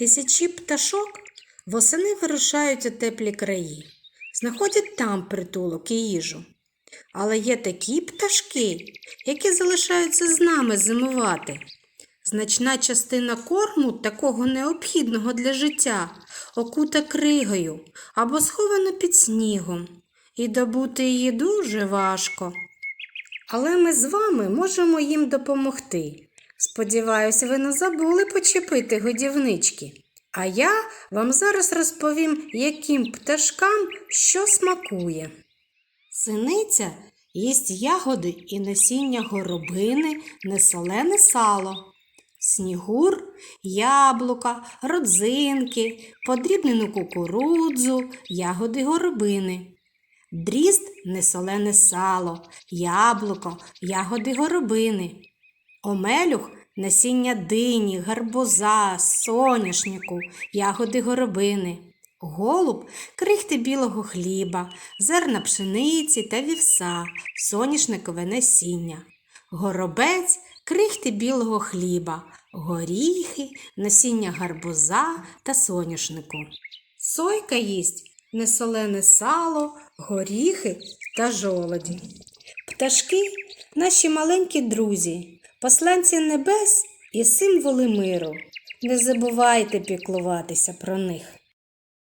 Тисячі пташок восени вирушають у теплі краї, знаходять там притулок і їжу. Але є такі пташки, які залишаються з нами зимувати. Значна частина корму, такого необхідного для життя, окута кригою або схована під снігом, і добути її дуже важко. Але ми з вами можемо їм допомогти. Сподіваюся, ви не забули почепити годівнички. А я вам зараз розповім, яким пташкам що смакує. Синиця їсть ягоди і насіння горобини, несолене сало. Снігур, яблука, родзинки, подрібнену кукурудзу, ягоди горобини. Дрізд несолене сало, яблуко, ягоди горобини. Омелюх насіння дині, гарбуза, соняшнику, ягоди горобини. Голуб крихти білого хліба, зерна пшениці та вівса, соняшникове насіння. Горобець крихти білого хліба, горіхи, насіння гарбуза та соняшнику. Сойка їсть несолене сало, горіхи та жолоді. Пташки наші маленькі друзі, посланці небес і символи миру. Не забувайте піклуватися про них.